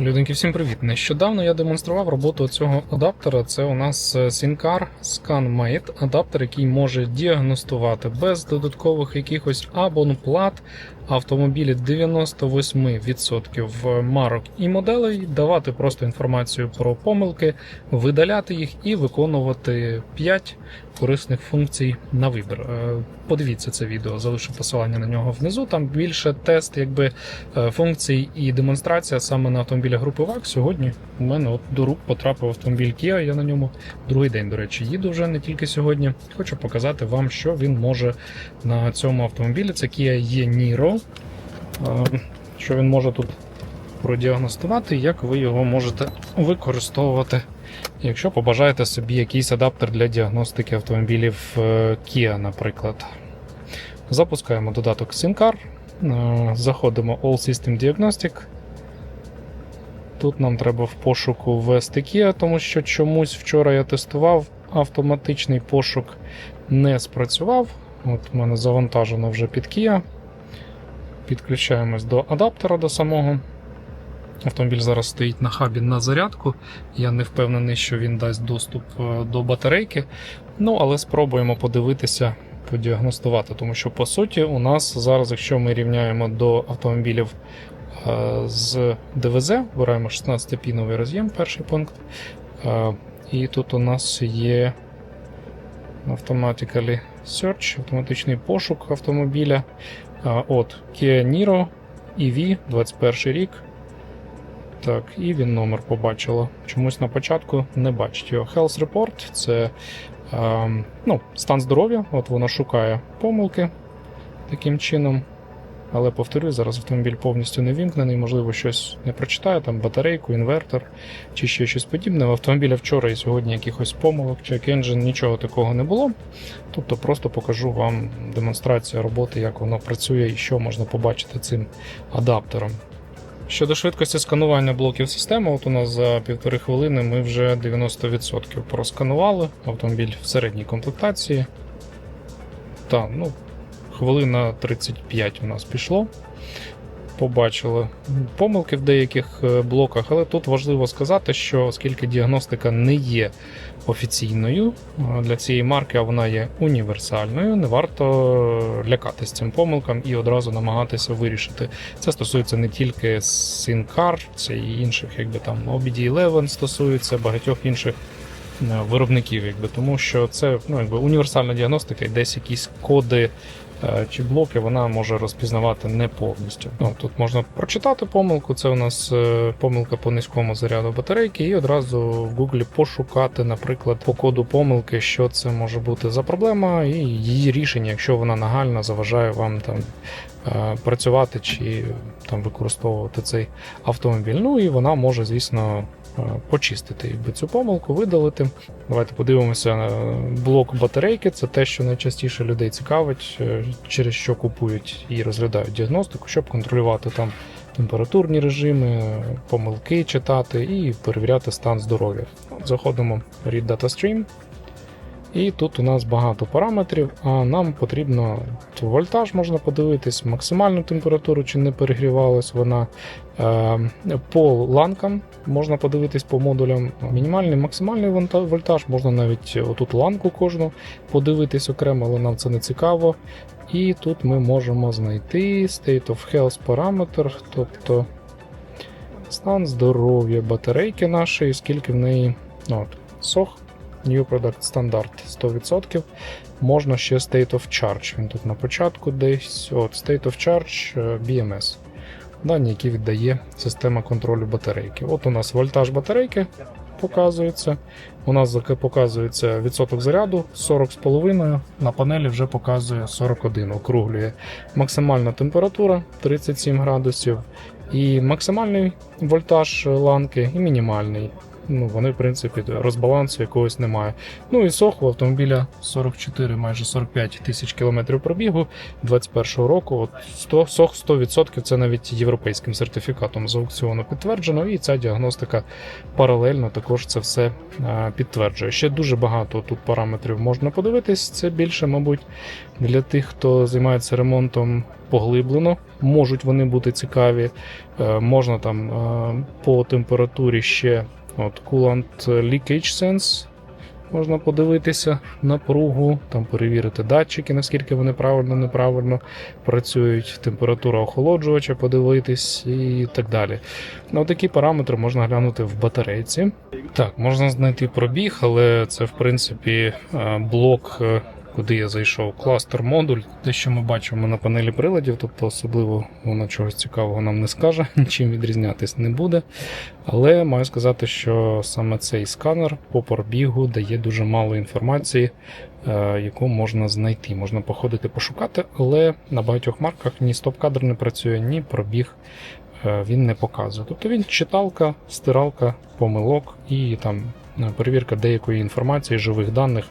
Люденьки, всім привіт! Нещодавно я демонстрував роботу цього адаптера. Це у нас е, Syncar ScanMate, адаптер, який може діагностувати без додаткових якихось абонплат автомобілі 98% марок і моделей, давати просто інформацію про помилки, видаляти їх і виконувати 5 корисних функцій на вибір. Е, Подивіться це відео, залишу посилання на нього внизу. Там більше тест, якби е, функцій і демонстрація саме на автомобілі групи VAG. Сьогодні у мене от до рук потрапив автомобіль Kia. Я на ньому другий день, до речі, їду вже не тільки сьогодні. Хочу показати вам, що він може на цьому автомобілі. Це Kia e-Niro. Е, Що він може тут продіагностувати, як ви його можете використовувати. Якщо побажаєте собі якийсь адаптер для діагностики автомобілів е, Kia, наприклад. Запускаємо додаток SimCar, е, заходимо All System Diagnostic. Тут нам треба в пошуку ввести Kia, тому що чомусь вчора я тестував, автоматичний пошук не спрацював. От у мене завантажено вже під Kia. Підключаємось до адаптера до самого. Автомобіль зараз стоїть на хабі на зарядку. Я не впевнений, що він дасть доступ е, до батарейки. Ну, але спробуємо подивитися, подіагностувати. Тому що, по суті, у нас зараз, якщо ми рівняємо до автомобілів е, з ДВЗ, беремо 16-піновий роз'єм, перший пункт. Е, І тут у нас є Automatically Search, автоматичний пошук автомобіля. Е, От Kia Niro EV 21 рік. Так, і він номер побачила. Чомусь на початку не бачить його. Health Report це ем, ну, стан здоров'я. От вона шукає помилки таким чином. Але повторюю, зараз автомобіль повністю не вімкнений, можливо, щось не прочитає, там батарейку, інвертор чи ще щось подібне. В автомобіля вчора і сьогодні якихось помилок, check engine, нічого такого не було. Тобто просто покажу вам демонстрацію роботи, як воно працює і що можна побачити цим адаптером. Щодо швидкості сканування блоків системи, от у нас за півтори хвилини ми вже 90% просканували. Автомобіль в середній комплектації. Так, ну, хвилина 35 у нас пішло. Побачили помилки в деяких е, блоках, але тут важливо сказати, що оскільки діагностика не є офіційною е, для цієї марки, а вона є універсальною, не варто лякатись цим помилкам і одразу намагатися вирішити. Це стосується не тільки SynCar, це і інших, якби там OBD11 стосується багатьох інших е, виробників, якби тому що це ну, якби універсальна діагностика, і десь якісь коди е, чи блоки вона може розпізнавати не повністю. Ну, тут можна прочитати помилку, це у нас е, помилка по низькому заряду батарейки, і одразу в Google пошукати, наприклад, по коду помилки, що це може бути за проблема, і її рішення, якщо вона нагальна, заважає вам там е, працювати чи там використовувати цей автомобіль. Ну і вона може, звісно. Е, Почистити якби, цю помилку, видалити. Давайте подивимося блок батарейки. Це те, що найчастіше людей цікавить, е, через що купують і розглядають діагностику, щоб контролювати там температурні режими, помилки читати і перевіряти стан здоров'я. Заходимо в Read Data Stream. І тут у нас багато параметрів, а нам потрібно вольтаж можна подивитись, максимальну температуру, чи не перегрівалась вона. Е, По ланкам можна подивитись по модулям. Мінімальний, максимальний вольтаж, можна навіть отут ланку кожну подивитись окремо, але нам це не цікаво. І тут ми можемо знайти State of Health параметр, тобто стан здоров'я батарейки нашої, скільки в неї от, SOH, New Product Standard 100%. Можна ще State of Charge. Він тут на початку десь. От, State of Charge е, BMS. Дані, які віддає система контролю батарейки. От у нас вольтаж батарейки показується. У нас показується відсоток заряду 40,5. На панелі вже показує 41, округлює. Максимальна температура 37 градусів. І максимальний вольтаж ланки, і мінімальний. Ну, вони, в принципі, розбалансу якогось немає. Ну і сох у автомобіля 44, майже 45 тисяч кілометрів пробігу 21-го року. От 100, сох 100% це навіть європейським сертифікатом з аукціону підтверджено, і ця діагностика паралельно також це все е, підтверджує. Ще дуже багато тут параметрів можна подивитись. Це більше, мабуть, для тих, хто займається ремонтом поглиблено. Можуть вони бути цікаві. Е, Можна там е, по температурі ще от Coolant Leakage Sense. Можна подивитися напругу, там перевірити датчики, наскільки вони правильно неправильно працюють, температура охолоджувача подивитись і так далі. Ну, такі параметри можна глянути в батарейці. Так, можна знайти пробіг, але це в принципі е, блок, е, куди я зайшов, кластер модуль. Те, що ми бачимо на панелі приладів, тобто особливо воно чогось цікавого нам не скаже, нічим відрізнятись не буде. Але маю сказати, що саме цей сканер по пробігу дає дуже мало інформації, е, яку можна знайти. Можна походити пошукати, але на багатьох марках ні стоп-кадр не працює, ні пробіг е, він не показує. Тобто він читалка, стиралка помилок і там перевірка деякої інформації, живих даних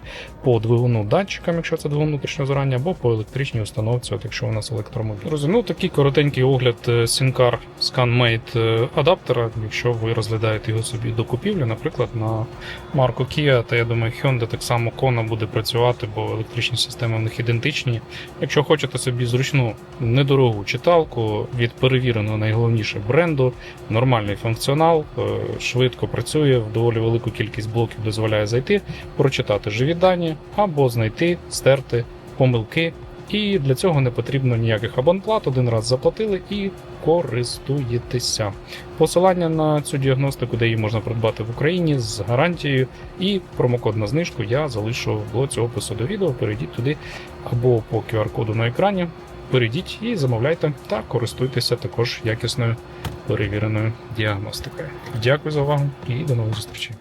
по двигуну датчикам, якщо це двигун внутрішнього зрання, або по електричній установці, от якщо у нас електромобіль. Друзі, ну такий коротенький огляд е, Sincar ScanMate е, адаптера, якщо ви розглядаєте його собі до купівлі, наприклад, на марку Kia, та я думаю, Hyundai так само Kona буде працювати, бо електричні системи в них ідентичні. Якщо хочете собі зручну недорогу читалку від перевіреного найголовніше бренду, нормальний функціонал, е, швидко працює, в доволі велику кількість блоків дозволяє зайти, прочитати живі дані або знайти, стерти помилки. І для цього не потрібно ніяких абонплат, один раз заплатили і користуєтеся. Посилання на цю діагностику, де її можна придбати в Україні з гарантією, і промокод на знижку я залишу в блоці опису до відео. Перейдіть туди або по QR-коду на екрані. Перейдіть і замовляйте та користуйтеся також якісною перевіреною діагностикою. Дякую за увагу і до нових зустрічей.